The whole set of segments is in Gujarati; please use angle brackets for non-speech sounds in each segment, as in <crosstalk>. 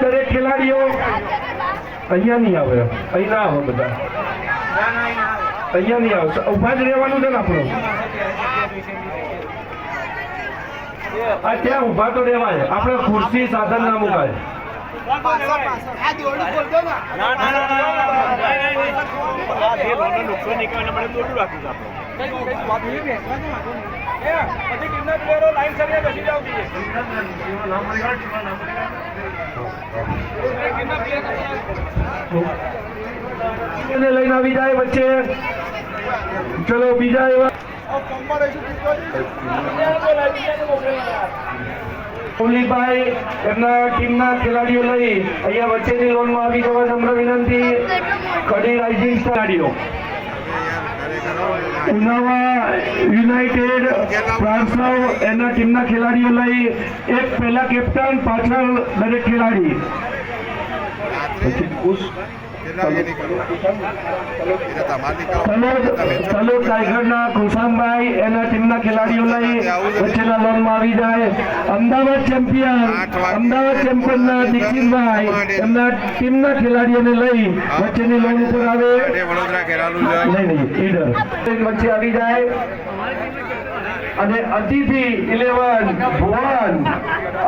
દરેક ખેલાડીઓ. અહીંયા નહીં આવે. અહીં ના આવે બધા. અહીંયા નહીં આવે. ઊભા જ રહેવાનું છે ને આપણું. આ ત્યાં ઊભા તો રહેવાય. આપણે ખુરશી સાધન ના મુકાય. એને લઈને આવી જાય વચ્ચે. ચલો, બીજા એવા. કોમલીભાઈ એમના ટીમના ખેલાડીઓ લઈ અહીંયા વચ્ચેની લોનમાં આવી જવા નમ્ર વિનંતી. કડી રાઇઝિંગ ખેલાડીઓ ઉનાવા યુનાઇટેડ પ્રાંસવ એના ટીમના ખેલાડીઓ લઈ એક પહેલા કેપ્ટન પાછળ દરેક ખેલાડી. પછી તલોદ તલોદ એના ટીમના ખેલાડીઓ લઈ વચ્ચેના લોનમાં આવી જાય. અમદાવાદ ચેમ્પિયન અમદાવાદ ચેમ્પિયનના દીક્ષિતભાઈ એમના ટીમના ખેલાડીઓને લઈ વચ્ચેની લોન ઉપર આવે. વડોદરા ખેલાડુ છે નહીં નહીં વચ્ચે આવી જાય. અને અતિથિ ઇલેવન ભુવન.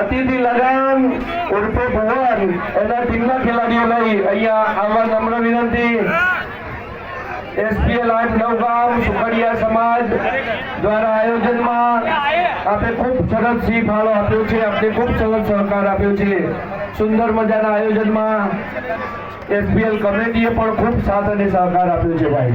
અતિથિ લગાન ઉર્ફે ભુવન. એના ટીમના ખેલાડીઓ લઈ અહીંયા આવવા નમ્ર વિનંતી. એસપીએલ આઠ નવગામ સુખડિયા સમાજ દ્વારા આયોજનમાં આપે ખૂબ સરસ સી ફાળો આપ્યો છે. આપને ખૂબ સરસ સહકાર આપ્યો છે. સુંદર મજાના આયોજનમાં એસપીએલ કમિટીએ પણ ખૂબ સાથ અને સહકાર આપ્યો છે ભાઈ.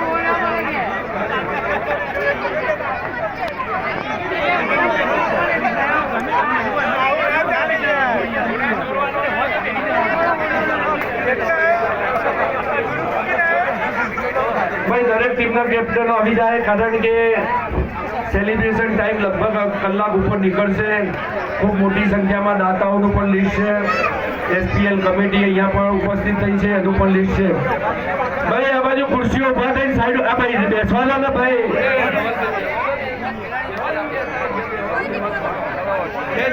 ટીમના કેપ્ટનો આવી જાય કારણ કે સેલિબ્રેશન ટાઈમ લગભગ કલાક ઉપર નીકળશે. ખૂબ મોટી સંખ્યામાં દાતાઓનું પણ લિસ્ટ છે. એસપીએલ કમિટી અહીંયા પણ ઉપસ્થિત થઈ છે, એનું પણ લિસ્ટ છે. ભાઈ, આ બાજુ ખુરશીઓ ઊભા થઈને સાઈડ આ ભાઈ બેસવાના ભાઈ. જે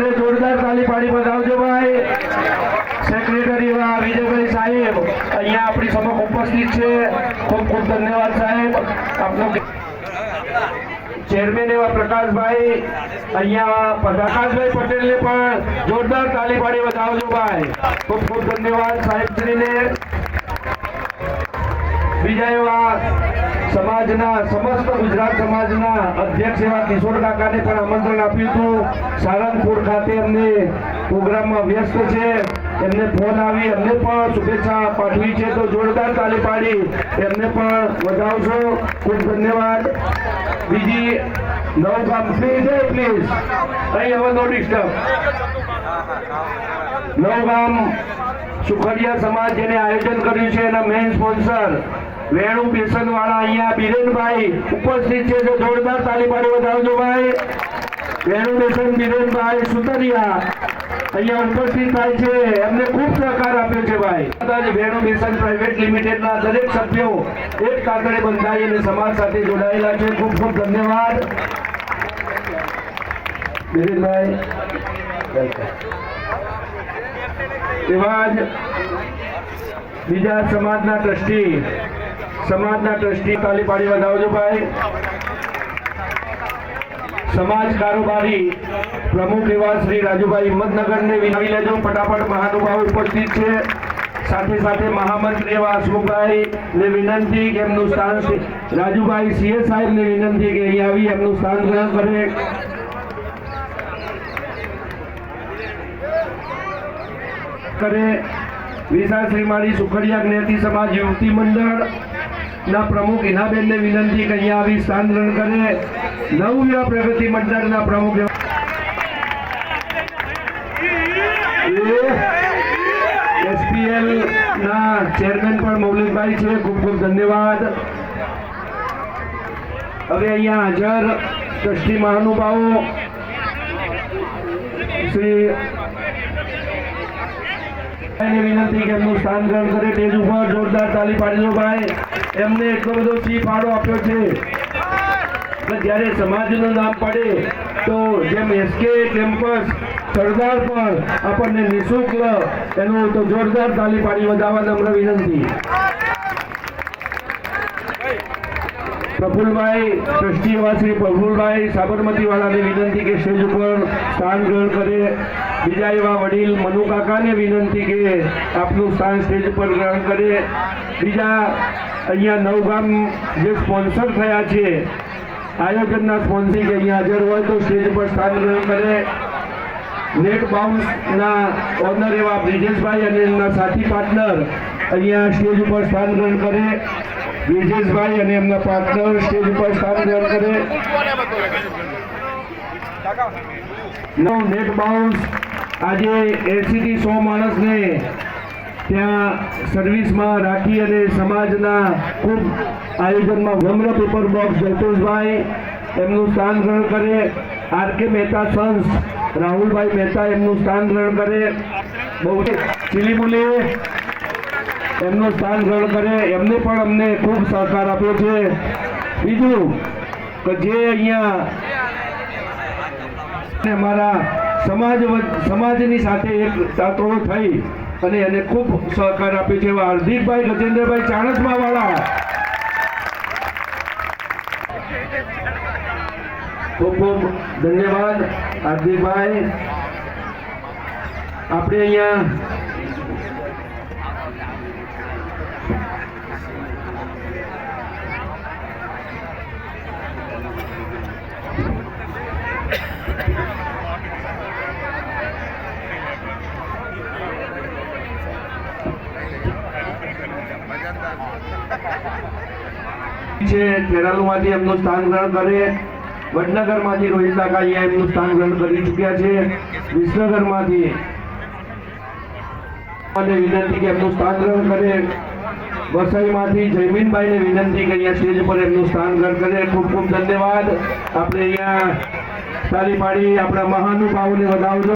જે જોરદાર તાલી પાડી બતાવજો ભાઈ. સેક્રેટરી વિજયભાઈ સાહેબ, અહીંયા આપણી સમક્ષ ઉપસ્થિત છે. ખૂબ ખૂબ ધન્યવાદ સાહેબ. આપનો ચેરમેન એવા પ્રકાશભાઈ, અહીંયા પ્રકાશભાઈ પટેલને પણ જોરદાર તાલી પાડી વધાવજો ભાઈ. ખૂબ ખૂબ ધન્યવાદ સાહેબશ્રીને. બીજા એવા સમાજના, સમસ્ત ગુજરાત સમાજના અધ્યક્ષ એવા કિશોર કાકાને પણ આમંત્રણ આપ્યું હતું. સારંગપુર ખાતે અમને પ્રોગ્રામમાં વ્યસ્ત છે. એમને ફોન આવી એમને પણ શુભેચ્છા પાઠવી છે. તો જોરદાર તાલી પાડી. એમને પણ વધાવશો. ખૂબ ધન્યવાદ. બીજી નવ કામ છે પ્લીઝ અહીં હવે નો ડિસ્ટર્બ નવગામ સુખડિયા સમાજ જેને આયોજન કર્યું છે, એના મેઇન સ્પોન્સર વેણુ બેસન વાળા અહીંયા બિરેનભાઈ ઉપસ્થિત છે. જોરદાર તાલી પાડી વધાવજો ભાઈ. વેણુ બેસન બિરેનભાઈ સુતરિયા. અહીંયા ઉપસ્થિત થાય છે. એમને ખૂબ સહકાર આપ્યો છે ભાઈ. કદાચ વેણુ મિશન પ્રાઇવેટ લિમિટેડના દરેક સભ્યો એક કાગળે બંધાઈ અને સમાજ સાથે જોડાયેલા છે. ખૂબ ખૂબ ધન્યવાદ. એવા જ બીજા સમાજના ટ્રસ્ટી સમાજના ટ્રસ્ટી તાલી પાડી વધાવજો ભાઈ. સમાજ કારોબારી પ્રમુખ એવા શ્રી રાજુભાઈ હિંમતનગરને વિનાવી લેજો. ફટાફટ મહાનુભાવ ઉપસ્થિત છે. સાથે સાથે મહામંત્રી એવા અશોકભાઈ ને વિનંતી કે એમનું સ્થાન રાજુભાઈ સીએ સાહેબ ને વિનંતી કે અહીં આવી, એમનું સ્થાન ગ્રહણ કરે. કરે. વિશાળ શ્રીમાળી સુખડિયા જ્ઞાતિ સમાજ યુવતી મંડળ. ના પ્રમુખ ઇનાબેનને વિનંતી કે અહીંયા આવી સ્થાન ગ્રહણ કરે. નવવ્યા પ્રગતિ મંડળના પ્રમુખ એસપીએલ ના ચેરમેન પણ મૌલિકભાઈ છે. ખૂબ ખૂબ ધન્યવાદ. હવે અહીંયા હાજર ટ્રસ્ટી મહાનુભાવો. શ્રી એને વિનંતી કે એમનું સ્થાન ગ્રહણ કરે. તેજ ઉપર જોરદાર તાલી પાડી દો ભાઈ. એમને એટલો બધો ચી ફાળો આપ્યો છે. જ્યારે સમાજનું નામ પડે, તો જેમ એસકે કેમ્પસ સરદાર પણ આપણને નિઃશુલ્ક એનું તો જોરદાર તાલી પાડી વધાવવા નમ્ર વિનંતી. પ્રફુલભાઈ ટ્રસ્ટી એવા શ્રી પ્રફુલભાઈ સાબરમતી વાળાને વિનંતી કે સ્ટેજ ઉપર સ્થાન ગ્રહણ કરે. બીજા એવા વડીલ મનુકાકાને વિનંતી કે આપનું સ્થાન સ્ટેજ ઉપર ગ્રહણ કરે. બીજા અહીંયા નવગામ જે સ્પોન્સર થયા છે આયોજનના સ્પોન્સર કે અહીંયા હાજર હોય તો સ્ટેજ પર સ્થાન ગ્રહણ કરે. નેટ બાઉન્સના ઓનર એવા બ્રિજેશભાઈ અને એમના સાથી પાર્ટનર અહીંયા સ્ટેજ ઉપર સ્થાન ગ્રહણ કરે. બ્રિજેશભાઈ અને એમના પાર્ટનર સ્ટેજ ઉપર સ્થાન ગ્રહણ કરે. નેટ બાઉન્સ આજે એસી થી સો માણસને ત્યાં સર્વિસમાં રાખી અને સમાજના ખૂબ આયોજનમાં વમ્ર પેપર બોક્સ જયતોષભાઈ એમનું સ્થાન ગ્રહણ કરે. આર કે મહેતા સન્સ રાહુલભાઈ મહેતા એમનું સ્થાન ગ્રહણ કરે. બહુ ચીલીબુલી એમનું સ્થાન ગ્રહણ કરે. એમને પણ અમને ખૂબ સહકાર આપ્યો છે. બીજું કે જે અહીંયા અમારા સમાજ સમાજની સાથે એક તાતોડો થઈ અને એને ખૂબ સહકાર આપ્યો છે એવા હાર્દિકભાઈ, ગજેન્દ્રભાઈ ચાણસમા વાળા ખૂબ ખૂબ ધન્યવાદ, હાર્દિકભાઈ. આપણે અહીંયા <laughs> છે, ખેરાલુમાંથી એમનું સ્થાન ગ્રહણ કરે. વડનગરમાંથી રોહિત કાકા એમનું સ્થાન ગ્રહણ કરી ચૂક્યા છે. વિસનગરમાંથી વિનંતી કે એમનું સ્થાન ગ્રહણ કરે. વસઈમાંથી જયમીનભાઈને વિનંતી કે સ્ટેજ પર એમનું સ્થાન ગ્રહણ કરે. ખૂબ ખૂબ ધન્યવાદ. આપણે અહીંયા તાલી પાડી આપણા મહાનુભાવોને વધાવજો